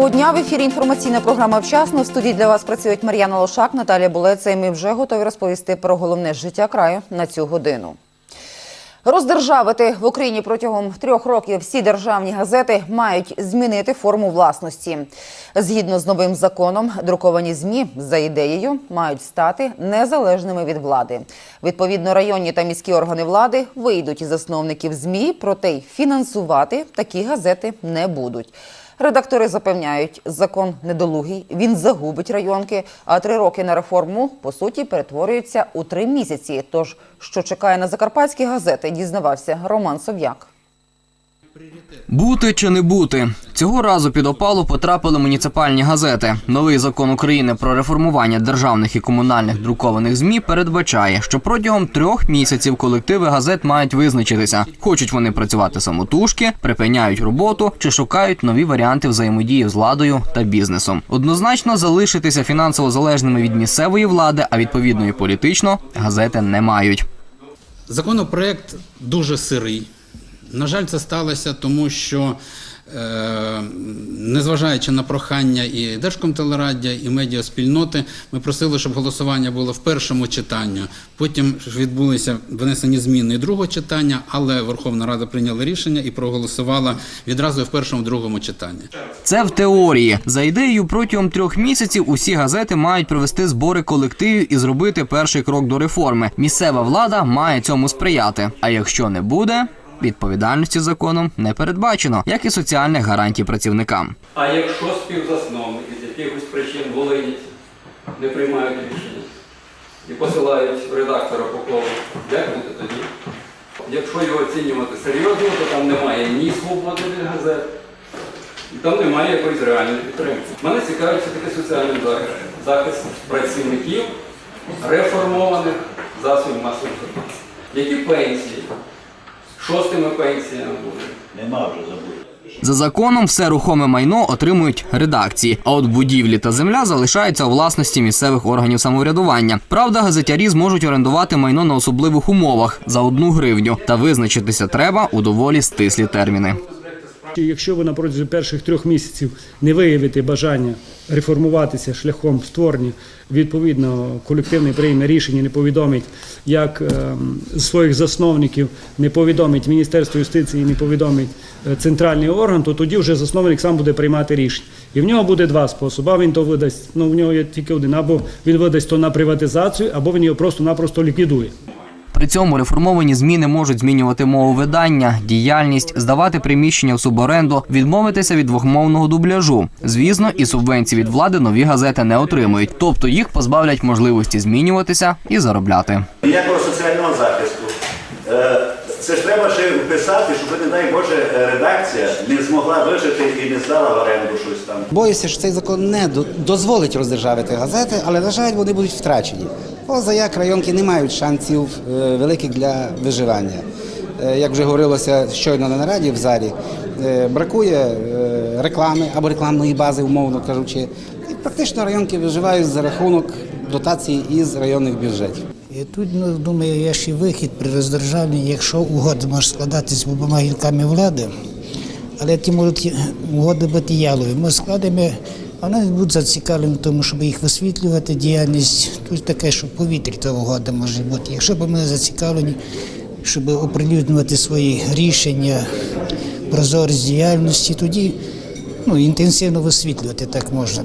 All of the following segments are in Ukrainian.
Доброго дня в ефірі. Інформаційна програма вчасно. В студії для вас працюють Мар'яна Лошак, Наталія Булеца. І ми вже готові розповісти про головне життя краю на цю годину. Роздержавити в Україні протягом трьох років всі державні газети мають змінити форму власності. Згідно з новим законом, друковані змі за ідеєю мають стати незалежними від влади. Відповідно, районні та міські органи влади вийдуть із засновників змі, проте й фінансувати такі газети не будуть. Редактори запевняють, закон недолугий, він загубить районки, а три роки на реформу по суті перетворюються у три місяці. Тож, що чекає на закарпатські газети, дізнавався Роман Сов'як. Бути чи не бути цього разу під опалу потрапили муніципальні газети. Новий закон України про реформування державних і комунальних друкованих змі передбачає, що протягом трьох місяців колективи газет мають визначитися, хочуть вони працювати самотужки, припиняють роботу чи шукають нові варіанти взаємодії з владою та бізнесом. Однозначно залишитися фінансово залежними від місцевої влади, а відповідно і політично газети не мають. Законопроект дуже сирий. На жаль, це сталося, тому що, е, незважаючи на прохання і Держкомтелераддя, і медіаспільноти, ми просили, щоб голосування було в першому читанні. Потім відбулися внесені зміни другого читання, але Верховна Рада прийняла рішення і проголосувала відразу в першому другому читанні. Це в теорії. За ідеєю, протягом трьох місяців усі газети мають провести збори колективів і зробити перший крок до реформи. Місцева влада має цьому сприяти. А якщо не буде, відповідальності законом не передбачено, як і соціальних гарантій працівникам. А якщо співзасновники з якихось причин Волині не приймають рішення і посилають редактора по колу, як бути тоді? Якщо його оцінювати серйозно, то там немає ні свободи від газет, і там немає якоїсь реальної підтримки. Мене цікавить все-таки соціальний захист. Захист працівників реформованих засобів масової інформації. Які пенсії? Шостими пенсіями буде. Нема вже забути. За законом, все рухоме майно отримують редакції, а от будівлі та земля залишаються у власності місцевих органів самоврядування. Правда, газетярі зможуть орендувати майно на особливих умовах за одну гривню, та визначитися треба у доволі стислі терміни. Якщо ви на протязі перших трьох місяців не виявите бажання реформуватися шляхом створення відповідно колективне прийме рішення, не повідомить як ем, своїх засновників, не повідомить Міністерство юстиції, не повідомить е, центральний орган, то тоді вже засновник сам буде приймати рішення. І в нього буде два способи. Або він то видасть. Ну в нього є тільки один, або він видасть то на приватизацію, або він його просто-напросто ліквідує. При цьому реформовані зміни можуть змінювати мову видання, діяльність, здавати приміщення в суборенду, відмовитися від двохмовного дубляжу. Звісно, і субвенції від влади нові газети не отримують, тобто їх позбавлять можливості змінюватися і заробляти. Ніякого соціального захисту. Це ж треба ще вписати, щоб, не дай Боже, редакція не змогла вижити і не здала в оренду щось там. Боюся, що цей закон не дозволить роздержавити газети, але, на жаль, вони будуть втрачені. Поза як районки не мають шансів е, великих для виживання. Е, Як вже говорилося щойно на нараді в залі, е, бракує реклами або рекламної бази, умовно кажучи. І практично районки виживають за рахунок дотацій із районних бюджетів. І тут, ну, думаю, є ще вихід при роздержавленні, якщо угода може складатися обома гілками влади, але ті можуть угоди бути ялові. Ми складемо, а вони будуть зацікавлені в тому, щоб їх висвітлювати, діяльність. Тут таке, що в повітрі та угода може бути. Якщо б ми зацікавлені, щоб оприлюднювати свої рішення, прозорість діяльності, тоді ну, інтенсивно висвітлювати так можна.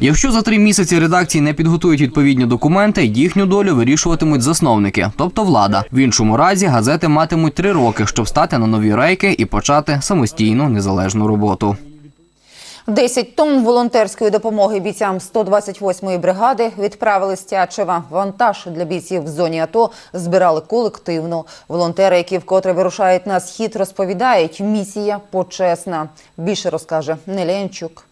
Якщо за три місяці редакції не підготують відповідні документи, їхню долю вирішуватимуть засновники, тобто влада. В іншому разі газети матимуть три роки, щоб стати на нові рейки і почати самостійну незалежну роботу. 10 тонн волонтерської допомоги бійцям 128-ї бригади відправили з Тячева. Вантаж для бійців в зоні АТО збирали колективно. Волонтери, які вкотре вирушають на схід, розповідають, місія почесна. Більше розкаже Неля Янчук.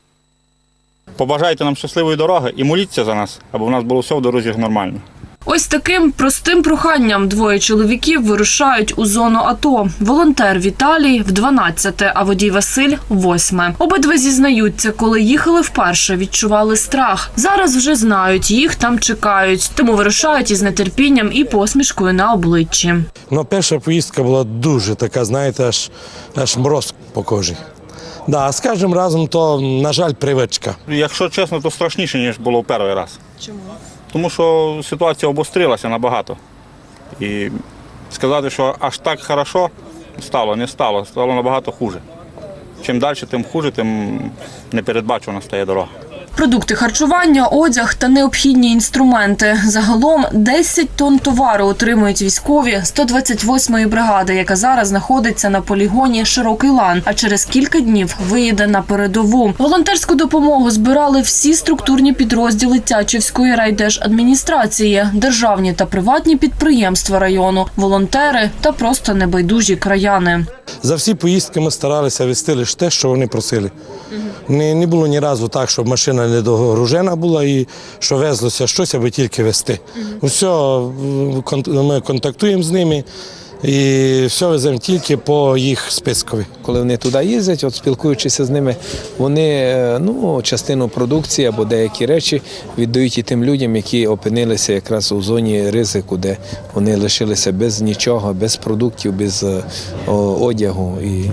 Побажайте нам щасливої дороги і моліться за нас, аби в нас було все в дорозі нормально. Ось таким простим проханням двоє чоловіків вирушають у зону АТО. Волонтер Віталій в 12-те, а водій Василь – в 8-ме. Обидва зізнаються, коли їхали вперше, відчували страх. Зараз вже знають, їх там чекають, тому вирушають із нетерпінням і посмішкою на обличчі. Ну, перша поїздка була дуже така, знаєте, аж, аж мороз по кожі. Да, скажімо разом, то, на жаль, привичка. Якщо чесно, то страшніше, ніж було в перший раз. Чому? Тому що ситуація обострилася набагато. І сказати, що аж так хорошо стало, не стало, стало набагато хуже. Чим далі, тим хуже, тим непередбачувана стає дорога. Продукти харчування, одяг та необхідні інструменти. Загалом 10 тонн товару отримують військові 128-ї бригади, яка зараз знаходиться на полігоні Широкий лан. А через кілька днів виїде на передову. Волонтерську допомогу збирали всі структурні підрозділи Тячівської райдержадміністрації, державні та приватні підприємства району, волонтери та просто небайдужі краяни. За всі поїздки ми старалися вести лише те, що вони просили. Не, не було ні разу так, щоб машина недогружена була і що везлося щось, аби тільки вести. Все, ми контактуємо з ними і все веземо тільки по їх спискові. Коли вони туди їздять, от спілкуючися з ними, вони е, ну, частину продукції або деякі речі віддають і тим людям, які опинилися якраз у зоні ризику, де вони лишилися без нічого, без продуктів, без е, одягу і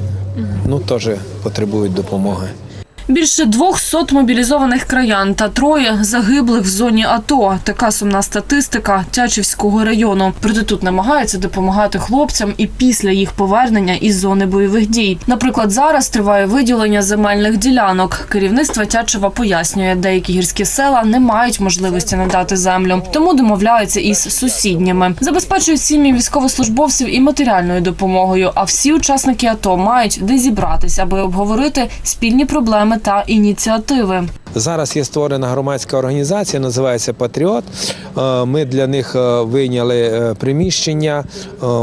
ну, теж потребують допомоги. Більше 200 мобілізованих краян та троє загиблих в зоні АТО. Така сумна статистика Тячівського району. Проте тут намагаються допомагати хлопцям і після їх повернення із зони бойових дій. Наприклад, зараз триває виділення земельних ділянок. Керівництво Тячева пояснює, деякі гірські села не мають можливості надати землю, тому домовляються із сусідніми. Забезпечують сім'ї військовослужбовців і матеріальною допомогою. А всі учасники АТО мають де зібратися, аби обговорити спільні проблеми та ініціативи. Зараз є створена громадська організація, називається Патріот. Е, Ми для них е, вийняли е, приміщення.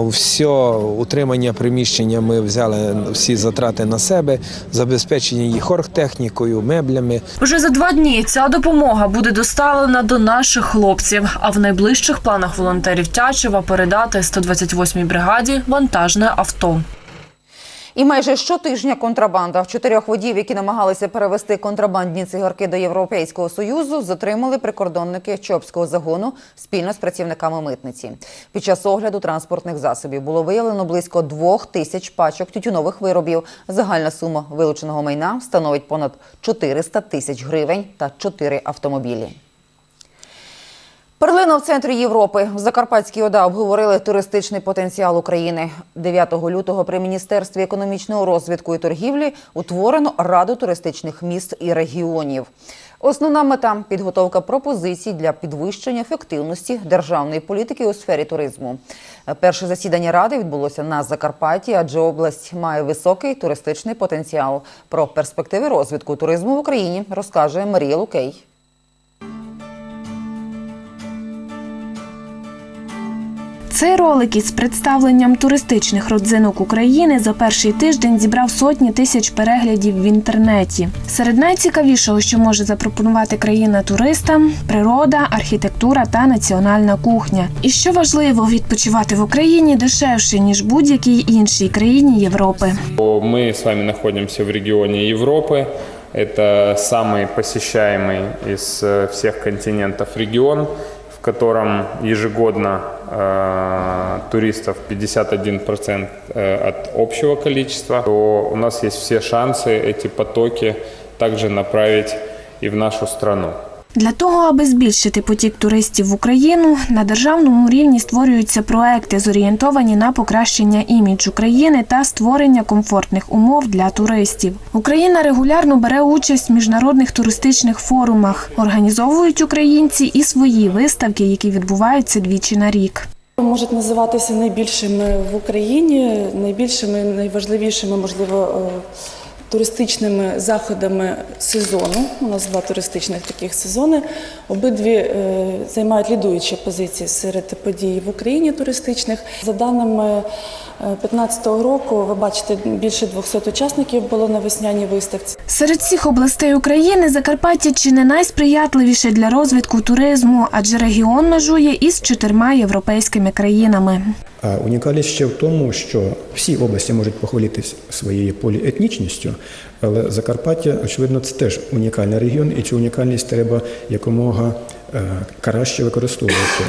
Все утримання приміщення ми взяли всі затрати на себе, забезпечення їх оргтехнікою, меблями. Вже за два дні ця допомога буде доставлена до наших хлопців. А в найближчих планах волонтерів Тячева передати 128-й бригаді вантажне авто. І майже щотижня контрабанда в чотирьох водіїв, які намагалися перевести контрабандні цигарки до Європейського союзу, затримали прикордонники Чопського загону спільно з працівниками митниці. Під час огляду транспортних засобів було виявлено близько двох тисяч пачок тютюнових виробів. Загальна сума вилученого майна становить понад 400 тисяч гривень та 4 автомобілі. Перлина в центрі Європи. В Закарпатській ОДА обговорили туристичний потенціал України. 9 лютого при Міністерстві економічного розвитку і торгівлі утворено Раду туристичних міст і регіонів. Основна мета підготовка пропозицій для підвищення ефективності державної політики у сфері туризму. Перше засідання ради відбулося на Закарпатті, адже область має високий туристичний потенціал. Про перспективи розвитку туризму в Україні розкаже Марія Лукей. Цей ролик із представленням туристичних родзинок України за перший тиждень зібрав сотні тисяч переглядів в інтернеті. Серед найцікавішого, що може запропонувати країна туристам природа, архітектура та національна кухня. І що важливо, відпочивати в Україні дешевше ніж будь-якій іншій країні Європи. Мы с вами находимся в регионе Европы. Это самый посещаемый из э, всех континентов регион, в котором ежегодно э, туристов 51% э, от общего количества. То у нас есть все шансы эти потоки также направить и в нашу страну. Для того, аби збільшити потік туристів в Україну, на державному рівні створюються проекти, зорієнтовані на покращення іміджу країни та створення комфортних умов для туристів. Україна регулярно бере участь в міжнародних туристичних форумах. Організовують українці і свої виставки, які відбуваються двічі на рік. Можуть називатися найбільшими в Україні, найбільшими, найважливішими, можливо, е, туристичними заходами сезону. У нас два туристичних таких сезони. Обидві е, займають лідуючі позиції серед подій в Україні туристичних. За даними 2015 року, ви бачите, більше 200 учасників було на весняній виставці. Серед всіх областей України Закарпаття чи не найсприятливіше для розвитку туризму, адже регіон межує із чотирма європейськими країнами. А унікальність ще в тому, що всі області можуть похвалитися своєю поліетнічністю, але Закарпаття, очевидно, це теж унікальний регіон, і цю унікальність треба якомога е, краще використовувати.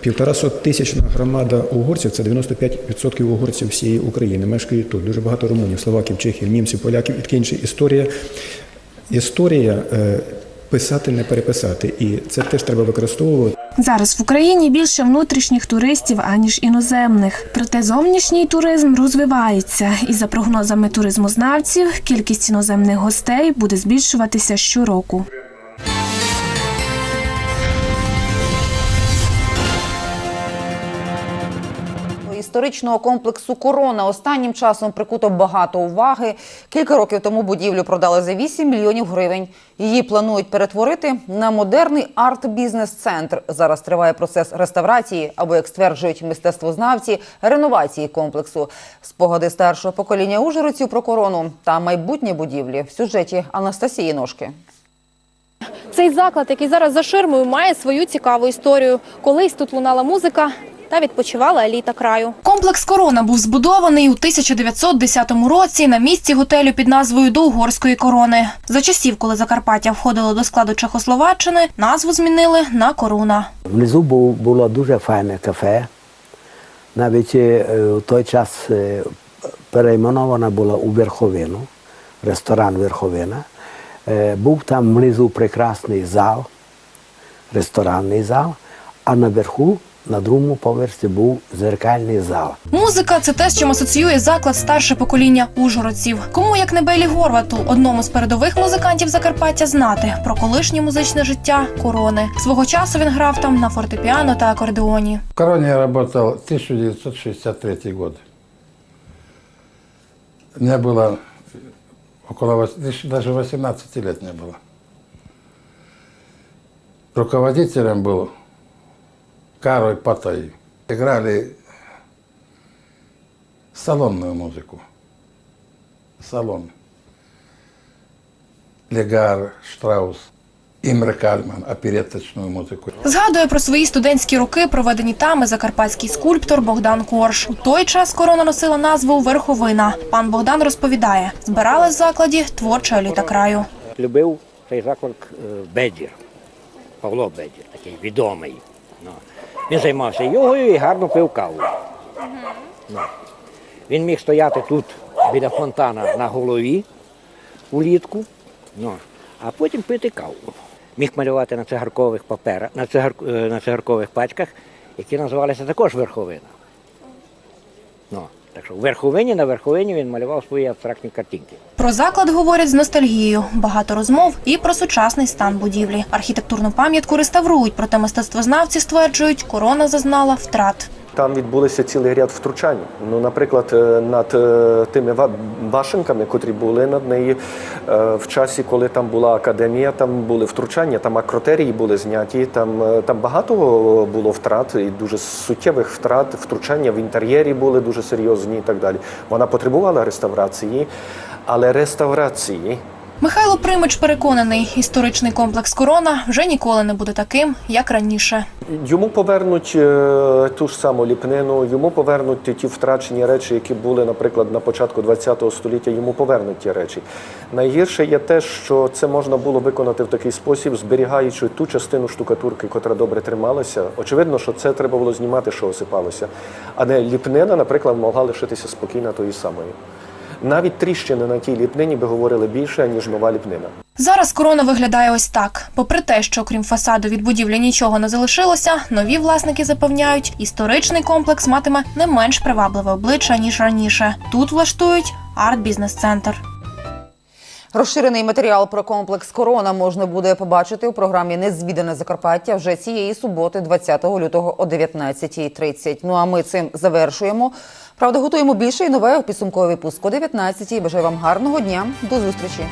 Півторасот тисячна громада угорців це 95% угорців всієї України. Мешкають тут. Дуже багато румунів, словаків, чехів, німців, поляків і таке інше. Історія, історія е, писати не переписати. І це теж треба використовувати. Зараз в Україні більше внутрішніх туристів аніж іноземних. Проте зовнішній туризм розвивається, і за прогнозами туризмознавців, кількість іноземних гостей буде збільшуватися щороку. Історичного комплексу Корона останнім часом прикуто багато уваги. Кілька років тому будівлю продали за 8 мільйонів гривень. Її планують перетворити на модерний арт-бізнес-центр. Зараз триває процес реставрації або, як стверджують мистецтвознавці, реновації комплексу. Спогади старшого покоління ужгородців про корону та майбутнє будівлі в сюжеті Анастасії Ножки. Цей заклад, який зараз за ширмою, має свою цікаву історію. Колись тут лунала музика та відпочивала еліта краю. Комплекс Корона був збудований у 1910 році на місці готелю під назвою До угорської корони. За часів, коли Закарпаття входило до складу Чехословаччини, назву змінили на Корона. Внизу було дуже файне кафе. Навіть е, у той час е, перейменована була у Верховину, ресторан Верховина. Е, Був там внизу прекрасний зал, ресторанний зал, а наверху, на другому поверсі, був зеркальний зал. Музика це те, з чим асоціює заклад старше покоління ужгородців. Кому як не Белі Горвату, одному з передових музикантів Закарпаття, знати про колишнє музичне життя корони. Свого часу він грав там на фортепіано та акордеоні. В Короне я работал 1963 год. Мне было около, вос- даже 18 лет не было. Руководителем был Кароль Патай. Играли салонную музыку. Салон. Легар, Штраус, Имре Кальман, опереточную музыку. Згадує про свої студентські роки, проведені там і закарпатський скульптор Богдан Корж. У той час корона носила назву Верховина. Пан Богдан розповідає, збирали в закладі творча еліта краю. Любив цей заклад е, Бедір, Павло Бедір, такий відомий. Він займався йогою і гарно пив каву. Ну. Він міг стояти тут біля фонтана на голові улітку, ну. а потім пити каву. Міг малювати на цигаркових паперах, на, цигар, е, на цигаркових пачках, які називалися також верховина. Ну. Так що в верховині на верховині він малював свої абстрактні картинки. Про заклад говорять з ностальгією. Багато розмов і про сучасний стан будівлі. Архітектурну пам'ятку реставрують, проте мистецтвознавці стверджують, корона зазнала втрат. Там відбулися цілий ряд втручань. Ну, наприклад, е, над е, тими башенками, котрі були над нею е, в часі, коли там була академія, там були втручання, там акротерії були зняті. Там, там багато було втрат і дуже суттєвих втрат. Втручання в інтер'єрі були дуже серйозні і так далі. Вона потребувала реставрації, але реставрації Михайло Примич переконаний, історичний комплекс Корона вже ніколи не буде таким, як раніше. Йому повернуть е, ту ж саму ліпнину, йому повернуть ті, втрачені речі, які були, наприклад, на початку ХХ століття. Йому повернуть ті речі. Найгірше є те, що це можна було виконати в такий спосіб, зберігаючи ту частину штукатурки, котра добре трималася. Очевидно, що це треба було знімати, що осипалося. А не ліпнина, наприклад, могла лишитися спокійно тої самої. Навіть тріщини на тій ліпнині би говорили більше, ніж нова ліпнина. Зараз корона виглядає ось так. Попри те, що крім фасаду від будівлі нічого не залишилося, нові власники запевняють, історичний комплекс матиме не менш привабливе обличчя ніж раніше. Тут влаштують арт-бізнес-центр. Розширений матеріал про комплекс Корона можна буде побачити у програмі Незвідане Закарпаття вже цієї суботи, 20 лютого о 19.30. Ну а ми цим завершуємо. Правда, готуємо більше і нове у підсумковий випуск о 19.00. Бажаю вам гарного дня. До зустрічі.